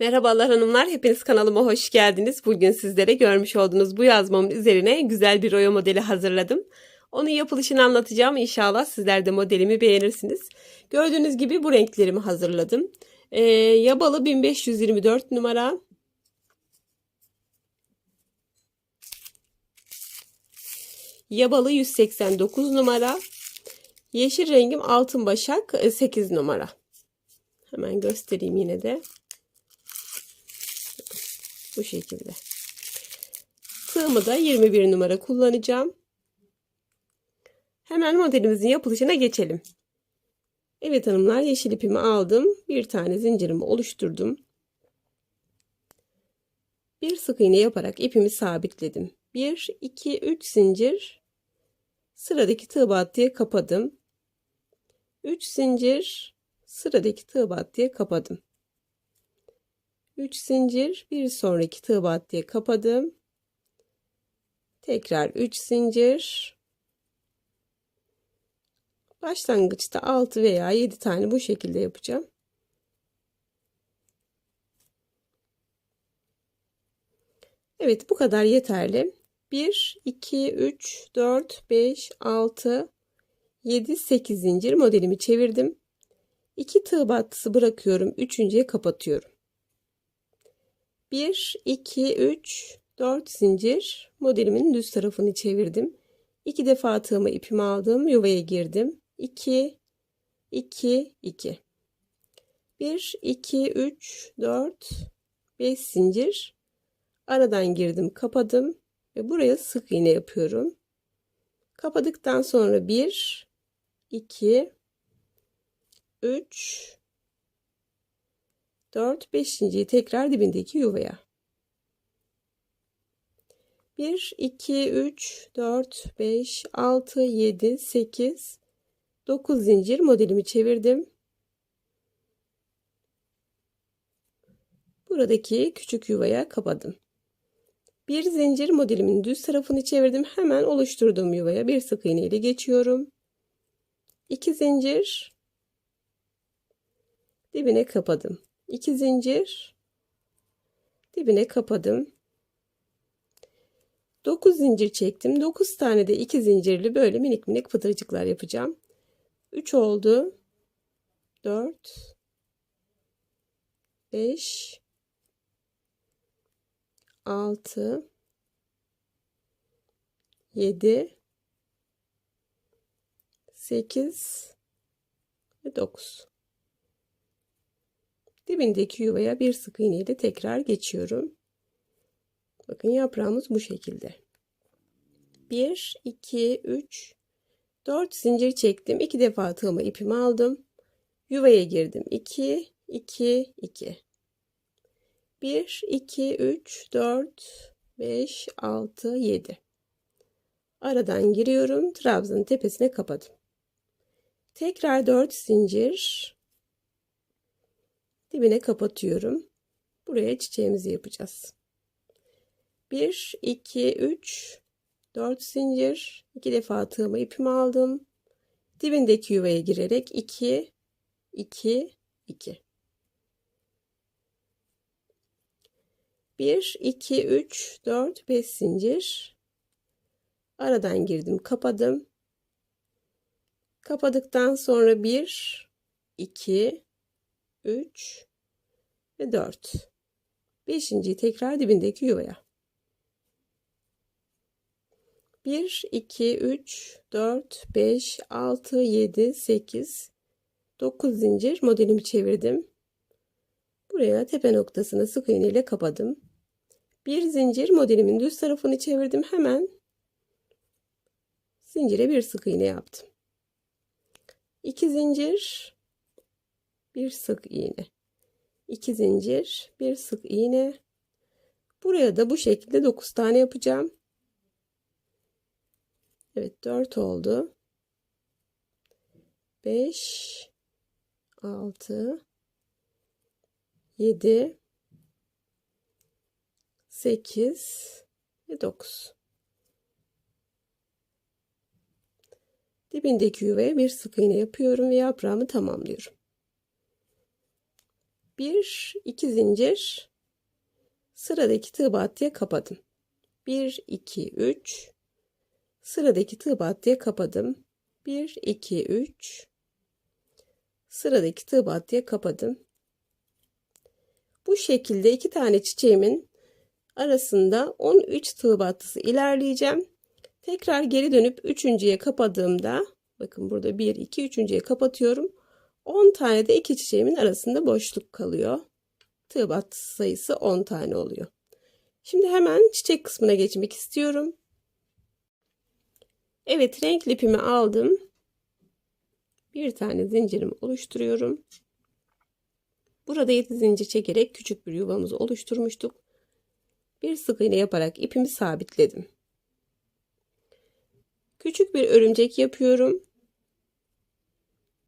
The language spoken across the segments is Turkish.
Merhabalar hanımlar, hepiniz kanalıma hoş geldiniz. Bugün sizlere görmüş olduğunuz bu yazmamın üzerine güzel bir oya modeli hazırladım. Onun yapılışını anlatacağım. İnşallah sizler de modelimi beğenirsiniz. Gördüğünüz gibi bu renklerimi hazırladım. Ee, yabalı 1524 numara. Yabalı 189 numara. Yeşil rengim altın başak 8 numara. Hemen göstereyim yine de. Bu şekilde. Tığımı da 21 numara kullanacağım. Hemen modelimizin yapılışına geçelim. Evet hanımlar yeşil ipimi aldım. Bir tane zincirimi oluşturdum. Bir sık iğne yaparak ipimi sabitledim. 1, 2, 3 zincir. Sıradaki tığ battıya kapadım. 3 zincir. Sıradaki tığ battıya kapadım. 3 zincir bir sonraki tığ battıya kapadım. Tekrar 3 zincir. Başlangıçta 6 veya 7 tane bu şekilde yapacağım. Evet bu kadar yeterli. 1, 2, 3, 4, 5, 6, 7, 8 zincir modelimi çevirdim. 2 tığ battısı bırakıyorum. Üçüncüye kapatıyorum. 1, 2, 3, 4 zincir modelimin düz tarafını çevirdim. 2 defa tığımı ipimi aldım. Yuvaya girdim. 2, 2, 2. 1, 2, 3, 4, 5 zincir. Aradan girdim, kapadım ve buraya sık iğne yapıyorum. Kapadıktan sonra 1, 2, 3, 4, 5. tekrar dibindeki yuvaya. 1, 2, 3, 4, 5, 6, 7, 8, 9 zincir modelimi çevirdim. Buradaki küçük yuvaya kapadım. Bir zincir modelimin düz tarafını çevirdim. Hemen oluşturduğum yuvaya bir sık iğne ile geçiyorum. 2 zincir dibine kapadım. 2 zincir dibine kapadım. 9 zincir çektim. 9 tane de 2 zincirli böyle minik minik pıtırcıklar yapacağım. 3 oldu. 4 5 6 7 8 ve 9 dibindeki yuvaya bir sık iğne ile tekrar geçiyorum. Bakın yaprağımız bu şekilde. 1 2 3 4 zincir çektim. 2 defa tığıma ipimi aldım. Yuvaya girdim. 2 2 2 1 2 3 4 5 6 7 Aradan giriyorum. Trabzanın tepesine kapadım. Tekrar 4 zincir dibine kapatıyorum. Buraya çiçeğimizi yapacağız. 1 2 3 4 zincir 2 defa tığımı ipimi aldım. Dibindeki yuvaya girerek 2 2 2 1 2 3 4 5 zincir aradan girdim kapadım kapadıktan sonra 1 2 3 ve 4. Beşinciyi tekrar dibindeki yuvaya. 1, 2, 3, 4, 5, 6, 7, 8, 9 zincir modelimi çevirdim. Buraya tepe noktasını sık iğne ile kapadım. Bir zincir modelimin düz tarafını çevirdim. Hemen zincire bir sık iğne yaptım. 2 zincir bir sık iğne. 2 zincir, bir sık iğne. Buraya da bu şekilde 9 tane yapacağım. Evet 4 oldu. 5 6 7 8 ve 9. Dibindeki yuvaya bir sık iğne yapıyorum ve yaprağımı tamamlıyorum. Bir, iki zincir sıradaki tığ battıya kapadım. 1 2 3 sıradaki tığ battıya kapadım. 1 2 3 sıradaki tığ battıya kapadım. Bu şekilde iki tane çiçeğimin arasında 13 tığ battısı ilerleyeceğim. Tekrar geri dönüp üçüncüye kapadığımda bakın burada 1 2 üçüncüye kapatıyorum. 10 tane de iki çiçeğimin arasında boşluk kalıyor. Tığ battısı sayısı 10 tane oluyor. Şimdi hemen çiçek kısmına geçmek istiyorum. Evet renk ipimi aldım. Bir tane zincirimi oluşturuyorum. Burada 7 zincir çekerek küçük bir yuvamızı oluşturmuştuk. Bir sık iğne yaparak ipimi sabitledim. Küçük bir örümcek yapıyorum.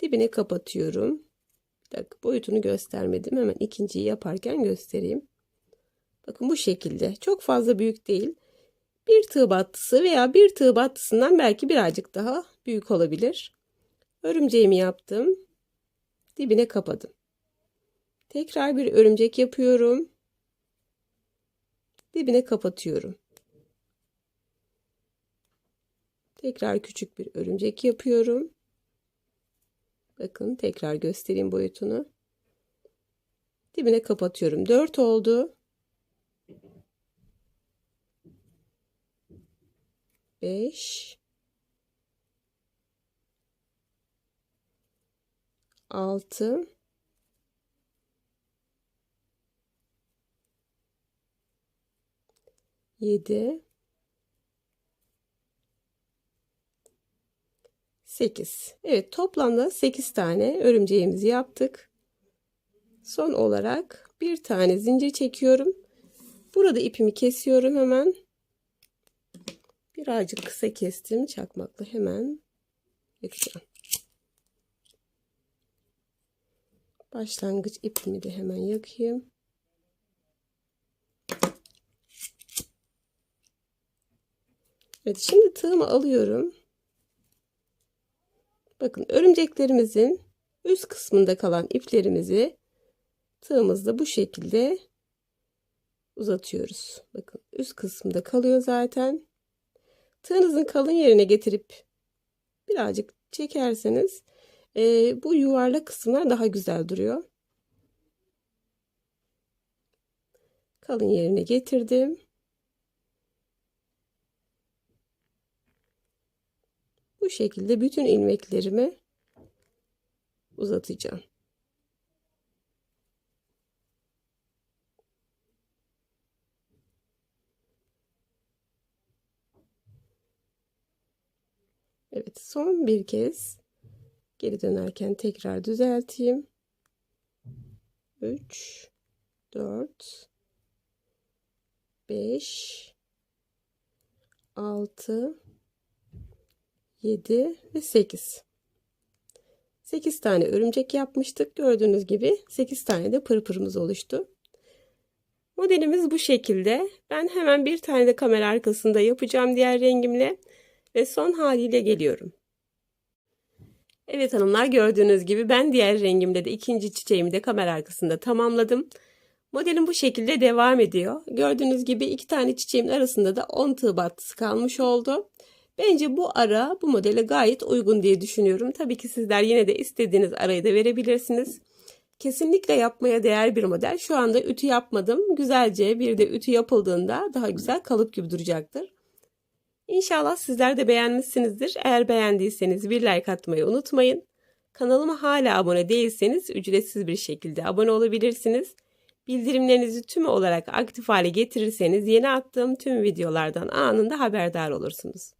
Dibine kapatıyorum. Bir dakika boyutunu göstermedim. Hemen ikinciyi yaparken göstereyim. Bakın bu şekilde. Çok fazla büyük değil. Bir tığ battısı veya bir tığ battısından belki birazcık daha büyük olabilir. Örümceğimi yaptım. Dibine kapadım. Tekrar bir örümcek yapıyorum. Dibine kapatıyorum. Tekrar küçük bir örümcek yapıyorum. Bakın tekrar göstereyim boyutunu. Dibine kapatıyorum. 4 oldu. 5 6 7 8 Evet toplamda 8 tane örümceğimizi yaptık. Son olarak bir tane zincir çekiyorum. Burada ipimi kesiyorum hemen. Birazcık kısa kestim çakmakla hemen yakacağım. Başlangıç ipimi de hemen yakayım. Evet şimdi tığımı alıyorum. Bakın örümceklerimizin üst kısmında kalan iplerimizi tığımızda bu şekilde uzatıyoruz. Bakın üst kısmında kalıyor zaten. Tığınızın kalın yerine getirip birazcık çekerseniz e, bu yuvarlak kısımlar daha güzel duruyor. Kalın yerine getirdim. Bu şekilde bütün ilmeklerimi uzatacağım. Evet son bir kez geri dönerken tekrar düzelteyim. 3 4 5 6 7 ve 8 8 tane örümcek yapmıştık. Gördüğünüz gibi 8 tane de pırpırımız oluştu. Modelimiz bu şekilde. Ben hemen bir tane de kamera arkasında yapacağım diğer rengimle ve son haliyle geliyorum. Evet hanımlar gördüğünüz gibi ben diğer rengimde de ikinci çiçeğimi de kamera arkasında tamamladım. Modelim bu şekilde devam ediyor. Gördüğünüz gibi iki tane çiçeğimin arasında da 10 tığ battısı kalmış oldu. Bence bu ara bu modele gayet uygun diye düşünüyorum. Tabii ki sizler yine de istediğiniz arayı da verebilirsiniz. Kesinlikle yapmaya değer bir model. Şu anda ütü yapmadım. Güzelce bir de ütü yapıldığında daha güzel kalıp gibi duracaktır. İnşallah sizler de beğenmişsinizdir. Eğer beğendiyseniz bir like atmayı unutmayın. Kanalıma hala abone değilseniz ücretsiz bir şekilde abone olabilirsiniz. Bildirimlerinizi tüm olarak aktif hale getirirseniz yeni attığım tüm videolardan anında haberdar olursunuz.